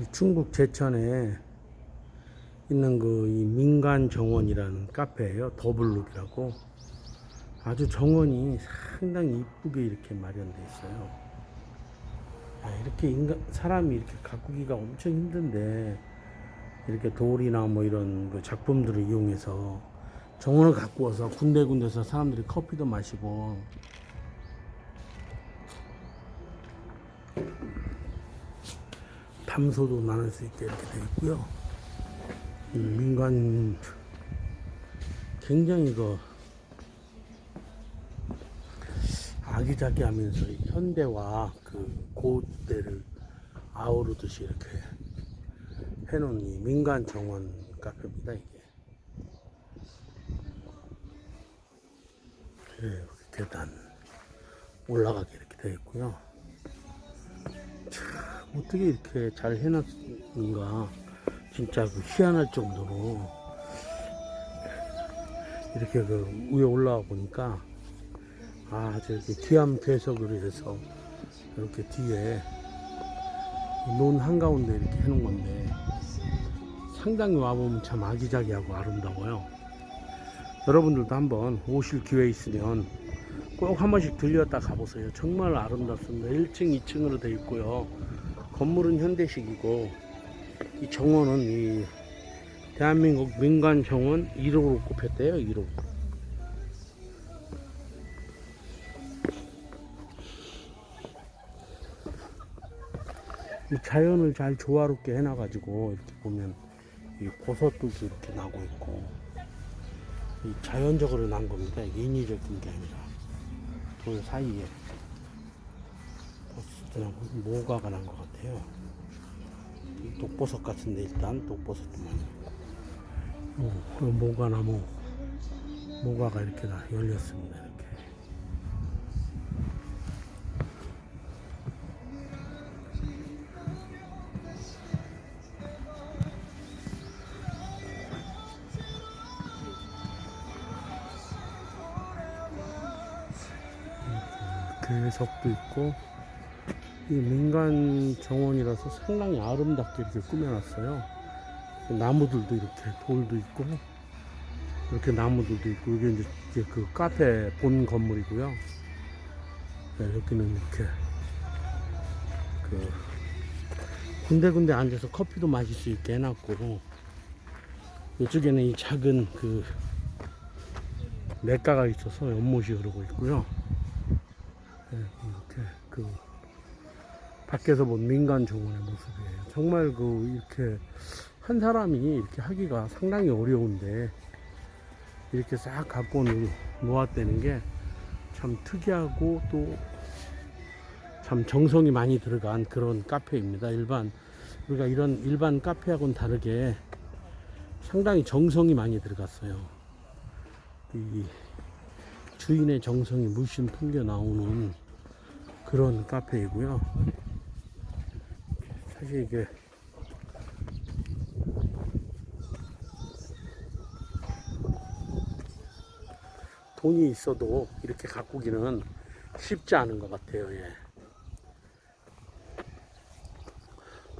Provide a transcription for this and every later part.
이 충북 제천에 있는 그 이 민간 정원이라는 카페예요. 더블룩이라고. 아주 정원이 상당히 이쁘게 이렇게 마련돼 있어요. 아, 이렇게 인간 사람이 이렇게 가꾸기가 엄청 힘든데 이렇게 돌이나 뭐 이런 그 작품들을 이용해서 정원을 가꾸어서 군데군데서 사람들이 커피도 마시고 담소도 나눌 수 있게 이렇게 되어 있고요. 음, 민간 굉장히 그 아기자기하면서 이 현대와 그 고대를 아우르듯이 이렇게 해놓은 이 민간 정원 카페입니다 이게. 네, 계단 올라가게 이렇게 되어 있고요. 참 어떻게 이렇게 잘 해놨는가. 진짜 그 희한할 정도로. 이렇게 그 위에 올라와 보니까 아 저렇게 기암 괴석으로 해서 이렇게 뒤에 논 한가운데 이렇게 해놓은 건데 상당히 와보면 참 아기자기하고 아름다워요. 여러분들도 한번 오실 기회 있으면 꼭 한 번씩 들렸다 가보세요. 정말 아름답습니다. 1층 2층으로 되어 있고요 건물은 현대식이고 이 정원은 이 대한민국 민간 정원 1호로 꼽혔대요 1호 이 자연을 잘 조화롭게 해놔가지고 이렇게 보면 이 버섯도 이렇게 나고 있고 이 자연적으로 난 겁니다. 인위적인 게 아니라 돌 사이에 버섯이랑 모가가 난 것 같아요. 이 독버섯 같은데 일단 독버섯도 많이 어, 그 모가나무 모가가 이렇게 다 열렸습니다. 이렇게. 괴석도 있고 이 민간 정원이라서 상당히 아름답게 이렇게 꾸며놨어요. 나무들도 이렇게 돌도 있고 이렇게 나무들도 있고 이게 이제 그 카페 본 건물이고요. 네, 여기는 이렇게 그 군데군데 앉아서 커피도 마실 수 있게 해놨고 이쪽에는 이 작은 그 냇가가 있어서 연못이 흐르고 있고요. 네, 이렇게 그 밖에서 본 민간 정원의 모습이에요. 정말 그 이렇게 한 사람이 이렇게 하기가 상당히 어려운데 이렇게 싹 갖고 놓- 놓았다는 게 참 특이하고 또 참 정성이 많이 들어간 그런 카페입니다. 일반 우리가 이런 일반 카페하고는 다르게 상당히 정성이 많이 들어갔어요. 이 주인의 정성이 물씬 풍겨 나오는 그런 카페이고요. 사실 이게 돈이 있어도 이렇게 가꾸기는 쉽지 않은 것 같아요. 예.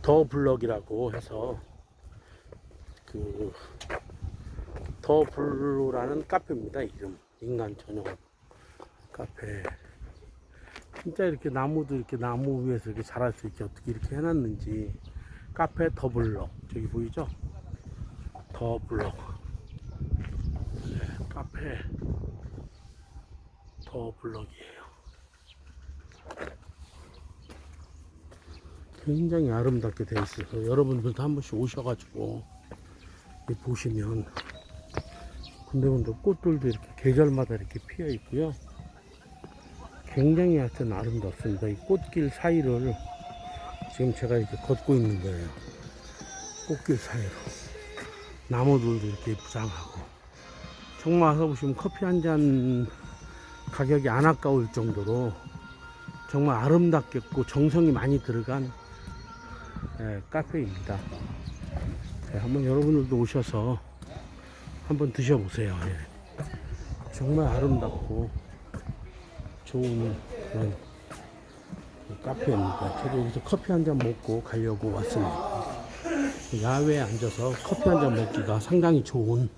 더 블럭이라고 해서 그 더 블루라는 카페입니다. 이름 인간 전용 카페. 진짜 이렇게 나무도 이렇게 나무 위에서 이렇게 자랄 수 있게 어떻게 이렇게 해놨는지 카페 더 블럭 저기 보이죠? 더 블럭 네, 카페 더 블럭이에요. 굉장히 아름답게 되어 있어서 여러분들도 한 번씩 오셔가지고 이 보시면 군데군데 꽃들도 이렇게 계절마다 이렇게 피어 있고요. 굉장히 하여튼 아름답습니다. 이 꽃길 사이를 지금 제가 이렇게 걷고 있는 거예요. 꽃길 사이로. 나무들도 이렇게 부장하고. 정말 와서 보시면 커피 한 잔 가격이 안 아까울 정도로 정말 아름답겠고 정성이 많이 들어간 예, 카페입니다. 예, 한번 여러분들도 오셔서 한번 드셔보세요. 예. 정말 아름답고 좋은 그런 카페입니다. 저도 여기서 커피 한 잔 먹고 가려고 왔습니다. 야외에 앉아서 커피 한 잔 먹기가 상당히 좋은